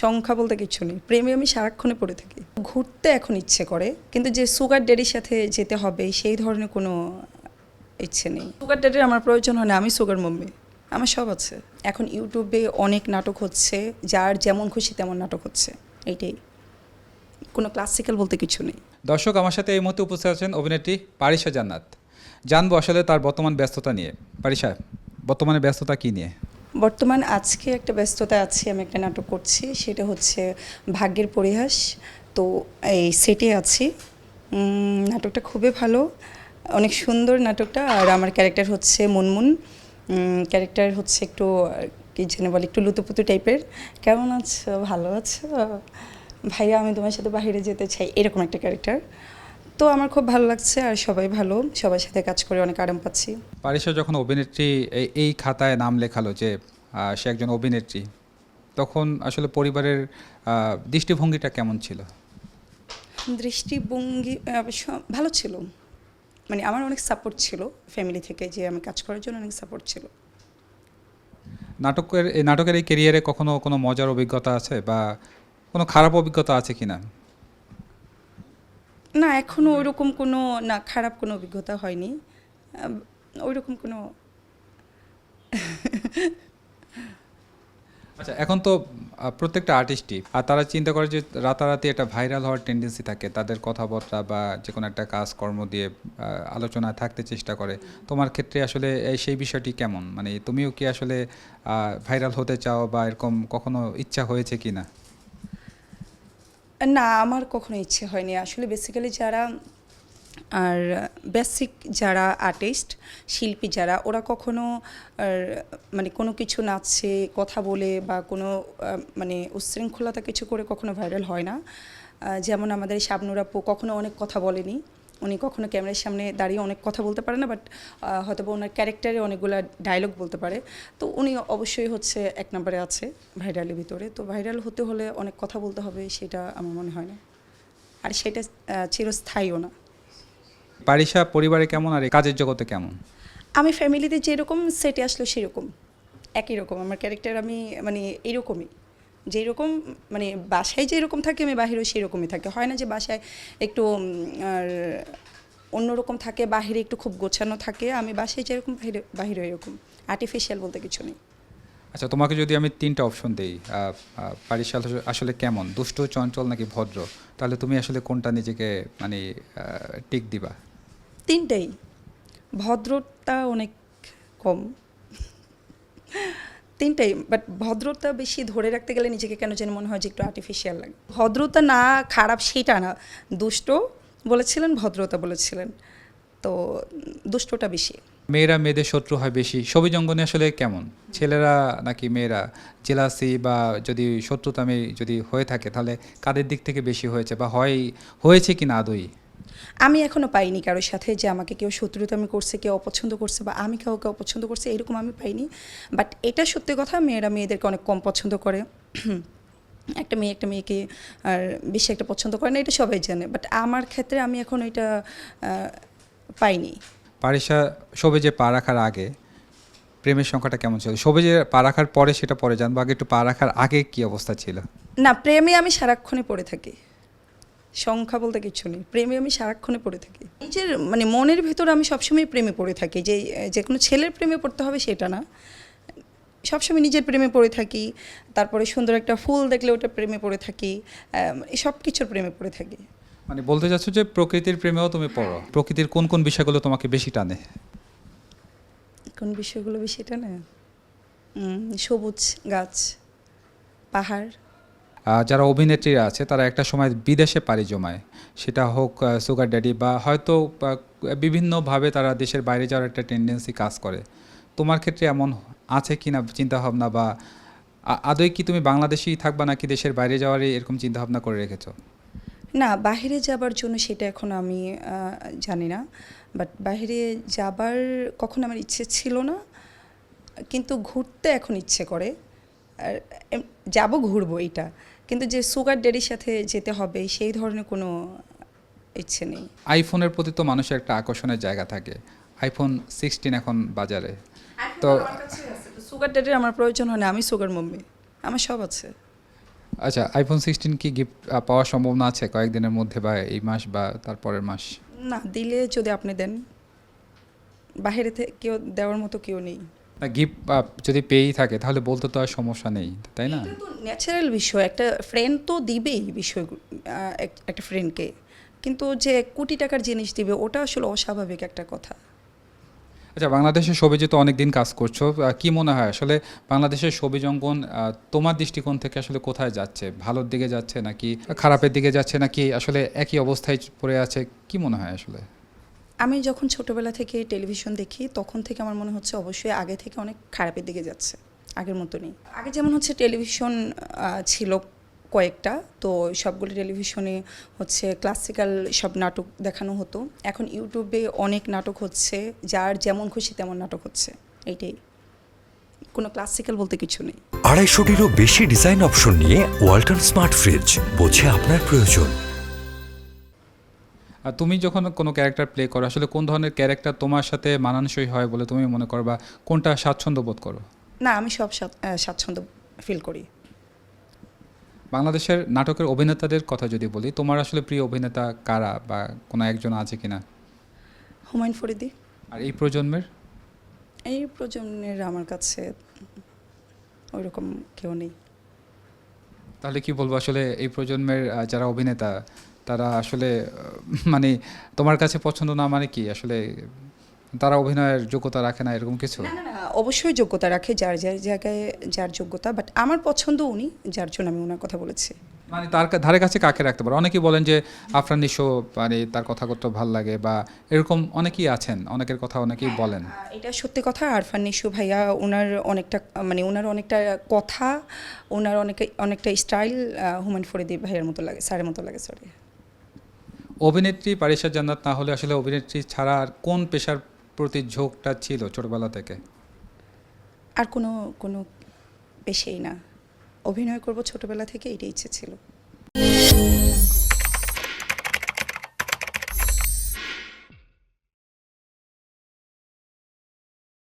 সংখ্যা বলতে কিছু নেই। প্রেমে আমি সারাক্ষণে পড়ে থাকি। ঘুরতে এখন ইচ্ছে করে, কিন্তু যে সুগার ড্যাডির সাথে যেতে হবে, সেই ধরনের কোনো ইচ্ছে নেই। সুগার ড্যাডির আমার প্রয়োজন হয় না, আমি সুগার মম্মি। আমার সব আছে। এখন ইউটিউবে অনেক নাটক হচ্ছে, যার যেমন খুশি তেমন নাটক হচ্ছে। এইটাই। কোনো ক্লাসিক্যাল বলতে কিছু নেই। দর্শক, আমার সাথে এই মুহূর্তে উপস্থিত আছেন অভিনেত্রী পারিশা জান্নাত। জানব আসলে তার বর্তমান ব্যস্ততা নিয়ে। পারিশা, বর্তমানে ব্যস্ততা কী নিয়ে? বর্তমান আজকে একটা ব্যস্ততা আছি, আমি একটা নাটক করছি, সেটা হচ্ছে ভাগ্যের পরিহাস। তো এই সেটে আছি। নাটকটা খুবই ভালো, অনেক সুন্দর নাটকটা। আর আমার ক্যারেক্টার হচ্ছে মুনমুন। ক্যারেক্টার হচ্ছে একটু, কি যেন বলে, একটু লুতুপুতু টাইপের। কেমন আছো? ভালো আছো? ভাইয়া, আমি তোমার সাথে বাইরে যেতে চাই, এরকম একটা ক্যারেক্টার। তো আমার খুব ভালো লাগছে আর সবাই ভালো। সবার সাথে কাজ করে অনেক আরাম পাচ্ছি। পারিশা যখন অভিনেত্রী এই- খাতায় নাম লেখালো যে সে একজন অভিনেত্রী তখন আসলে পরিবারের দৃষ্টিভঙ্গিটা কেমন ছিল? দৃষ্টিভঙ্গি ভালো ছিল। মানে আমার অনেক সাপোর্ট ছিল ফ্যামিলি থেকে যে আমি কাজ করার জন্য অনেক সাপোর্ট ছিল। নাটকের নাটকের এই কেরিয়ারে কখনো কোনো মজার অভিজ্ঞতা আছে বা কোনো খারাপ অভিজ্ঞতা আছে কি না না এখনও ওইরকম কোনো না খারাপ কোনো অভিজ্ঞতা হয়নি। ওই রকম কোনো আচ্ছা এখন তো প্রত্যেকটা আর্টিস্টই আর তারা চিন্তা করে যে রাতারাতি একটা ভাইরাল হওয়ার টেন্ডেন্সি থাকে তাদের কথাবার্তা বা যে কোনো একটা কাজকর্ম দিয়ে আহ, আলোচনায় থাকতে চেষ্টা করে। তোমার ক্ষেত্রে আসলে সেই বিষয়টি কেমন? মানে তুমিও কি আসলে ভাইরাল হতে চাও বা এরকম কখনো ইচ্ছা হয়েছে কি না না, আমার কখনো ইচ্ছে হয়নি। আসলে বেসিক্যালি যারা, আর বেসিক যারা আর্টিস্ট শিল্পী যারা, ওরা কখনো মানে কোনো কিছু নাচে, কথা বলে বা কোনো মানে উচ্ছৃঙ্খলতা কিছু করে কখনো ভাইরাল হয় না। যেমন আমাদের শাবনুরাপ্পু কখনো অনেক কথা বলেনি। উনি কখনো ক্যামেরার সামনে দাঁড়িয়ে অনেক কথা বলতে পারে না বাট হয়তো বা ওনার ক্যারেক্টারে অনেকগুলো ডায়লগ বলতে পারে। তো উনি অবশ্যই হচ্ছে এক নম্বরে আছে ভাইরালের ভিতরে। তো ভাইরাল হতে হলে অনেক কথা বলতে হবে সেটা আমার মনে হয় না। আর সেটা চিরস্থায়ীও না। পারিশা পরিবারে কেমন আর কাজের জগতে কেমন? আমি ফ্যামিলিতে যেরকম সেটে আসলো সেরকম। একই রকম। আমার ক্যারেক্টার আমি মানে এরকমই। যেরকম মানে বাসায় যেরকম থাকে আমি বাহিরেও সেরকমই থাকে। হয় না যে বাসায় একটু আর অন্যরকম থাকে বাহিরে একটু খুব গোছানো থাকে আমি বাসায় যেরকম বাহিরে বাহিরে এরকম। আর্টিফিশিয়াল বলতে কিছু নেই। আচ্ছা তোমাকে যদি আমি তিনটা অপশন দিই আসলে- আসলে কেমন? দুষ্ট চঞ্চল নাকি ভদ্র? তাহলে তুমি আসলে কোনটা নিজেকে মানে টিক দিবা? তিনটেই। ভদ্রতা অনেক কম। তিনটাই বাট ভদ্রতা বেশি ধরে রাখতে গেলে নিজেকে কেন যেন মনে হয় যে একটু আর্টিফিশিয়াল লাগে। ভদ্রতা না খারাপ সেটা না, দুষ্ট বলেছিলেন, ভদ্রতা বলেছিলেন। তো দুষ্টটা বেশি। মেয়েরা মেয়েদের শত্রু হয় বেশি। ছবি জঙ্গনে আসলে কেমন? ছেলেরা নাকি মেয়েরা? জেলাসি বা যদি শত্রুতামি যদি হয়ে থাকে, তাহলে কাদের দিক থেকে বেশি হয়েছে বা হয়, হয়েছে কি না আদৌ? আমি এখনও পাইনি কারোর সাথে যে আমাকে কেউ শত্রুতামি করছে কেউ অপছন্দ করছে বা আমি কাউকে অপছন্দ করছে এরকম আমি পাইনি। বাট এটা সত্যি কথা মেয়েরা মেয়েদেরকে অনেক কম পছন্দ করে। একটা মেয়ে একটা মেয়েকে আর বেশি একটা পছন্দ করে না এটা সবাই জানে। বাট আমার ক্ষেত্রে আমি এখন এটা পাইনি। পারিসা শোবে যে পা রাখার আগে প্রেমের সংখ্যাটা কেমন ছিল? শোবে যে পা রাখার পরে সেটা পরে জানব আগে একটু পা রাখার আগে কি অবস্থা ছিল? না প্রেমে আমি সারাক্ষণে পড়ে থাকি। সংখ্যা বলতে কিছু নেই। প্রেমে আমি সারাক্ষণে পড়ে থাকি। নিজের মানে মনের ভেতর আমি সবসময় প্রেমে পড়ে থাকি। যে যে কোনো ছেলের প্রেমে পড়তে হবে সেটা না। সবসময় নিজের প্রেমে পড়ে থাকি। তারপরে সুন্দর একটা ফুল দেখলে ওটা প্রেমে পড়ে থাকি। সব কিছুর প্রেমে পড়ে থাকি। মানে বলতে চাচ্ছ যে প্রকৃতির প্রেমেও তুমি পড়ো? প্রকৃতির কোন কোন বিষয়গুলো তোমাকে বেশি টানে? কোন বিষয়গুলো বেশি টানে? সবুজ গাছ পাহাড়। যারা অভিনেত্রীরা আছে, তারা একটা সময় বিদেশে পাড়ি জমায়। সেটা হোক সুগার ড্যাডি বা হয়তো বিভিন্নভাবে তারা দেশের বাইরে যাওয়ার একটা টেন্ডেন্সি কাজ করে। তোমার ক্ষেত্রে এমন আছে কি না চিন্তাভাবনা বা আদৌ কি তুমি বাংলাদেশেই থাকবা নাকি দেশের বাইরে যাওয়ারই এরকম চিন্তাভাবনা করে রেখেছো? না, বাইরে যাবার জন্য সেটা এখন আমি জানি না। বাট বাইরে যাবার কখন আমার ইচ্ছে ছিল না, কিন্তু ঘুরতে এখন ইচ্ছে করে। আর যাব ঘুরবো এটা কিন্তু যে সুগার ড্যাডির সাথে যেতে হবে সেই ধরনের কোনো ইচ্ছে নেই। আইফোনের প্রতি তো মানুষের একটা আকর্ষণের জায়গা থাকে। আইফোন সিক্সটিন এখন বাজারে। তো সুগার ড্যাডির আমার প্রয়োজন হয় না আমি সুগার মম্মি আমার সব আছে। আচ্ছা আইফোন সিক্সটিন কি গিফট পাওয়ার সম্ভাবনা আছে কয়েকদিনের মধ্যে বা এই মাস বা তারপরের মাস? না দিলে যদি আপনি দেন বাইরে থেকে কেউ দেওয়ার মতো কেউ নেই। না গিফট যদি পেয়েই থাকে তাহলে বলতে তো আর সমস্যা নেই তাই না? তো ন্যাচারাল বিষয় একটা ফ্রেন্ড তো দিবেই বিষয় একটা ফ্রেন্ডকে কিন্তু যে কোটি টাকার জিনিস দিবে ওটা আসলে অস্বাভাবিক একটা কথা। আচ্ছা বাংলাদেশের ছবি তো অনেক দিন কাজ করছ কি মনে হয়? আসলে বাংলাদেশের ছবি অঙ্কন তোমার দৃষ্টিকোণ থেকে আসলে কোথায় যাচ্ছে? ভালোর দিকে যাচ্ছে নাকি খারাপের দিকে যাচ্ছে নাকি আসলে একই অবস্থায় পড়ে আছে? কি মনে হয় আসলে? আমি যখন ছোটবেলা থেকে টেলিভিশন দেখি, তখন থেকে আমার মনে হচ্ছে অবশ্যই আগে থেকে অনেক খারাপের দিকে যাচ্ছে, আগের মতো নেই আগে যেমন হচ্ছে টেলিভিশন ছিল কয়েকটা, তো সবগুলো টেলিভিশনে হচ্ছে ক্লাসিক্যাল সব নাটক দেখানো হতো। এখন ইউটিউবে অনেক নাটক হচ্ছে, যার যেমন খুশি তেমন নাটক হচ্ছে, এইটাই। কোনো ক্লাসিক্যাল বলতে কিছু নেই। আড়াইশোটিরও বেশি ডিজাইন অপশন নিয়ে ওয়ালটন স্মার্ট ফ্রিজ বোঝে আপনার প্রয়োজন। তুমি যখন কোনো ক্যারেক্টার প্লে করো আসলে কোন ধরনের ক্যারেক্টার তোমার সাথে মানানসই হয় বলে তুমি মনে করো বা কোনটা স্বাচ্ছন্দ্য বোধ করো? না আমি সব স্বাচ্ছন্দ্য ফিল করি। বাংলাদেশের নাটকের অভিনেতাদের কথা যদি বলি তোমার আসলে প্রিয় অভিনেতা কারা বা কোনো একজন আছে কিনা? হুমায়ুন ফরিদি। আর এই প্রজন্মের? এই প্রজন্মের আমার কাছে ওইরকম কেউ নেই। তাহলে কি বলব আসলে এই প্রজন্মের যারা অভিনেতা তারা আসলে মানে তোমার কাছে পছন্দ না মানে কি? আসলে তারা অভিনয়ের যোগ্যতা রাখে না এরকম কিছু? না না না অবশ্যই যোগ্যতা রাখে যার যার জায়গায় যার যোগ্যতা বাট আমার পছন্দ উনি যার জন্য আমি ওনার কথা বলেছি। মানে তার ধারে কাছে কাকে রাখতে পারো? অনেকেই বলেন যে আফরান নিশো মানে তার কথা করতে ভালো লাগে বা এরকম অনেকেই আছেন অনেকের কথা অনেকেই বলেন। এটা সত্যি কথা আরফান নিশো ভাইয়া ওনার অনেকটা মানে ওনার অনেকটা কথা ওনার অনেক অনেকটা স্টাইল হুমায়ুন ফরিদি ভাইয়ের মতো লাগে স্যারের মতো লাগে সরি অভিনেত্রী পারিসা জান্নাত না হলে আসলে অভিনেত্রী ছাড়া আর কোন পেশার প্রতি ঝোঁকটা ছিল ছোটবেলা থেকে? আর কোনো কোনো পেশেই না। অভিনয় করব ছোটবেলা থেকে, এটাই ইচ্ছে ছিল।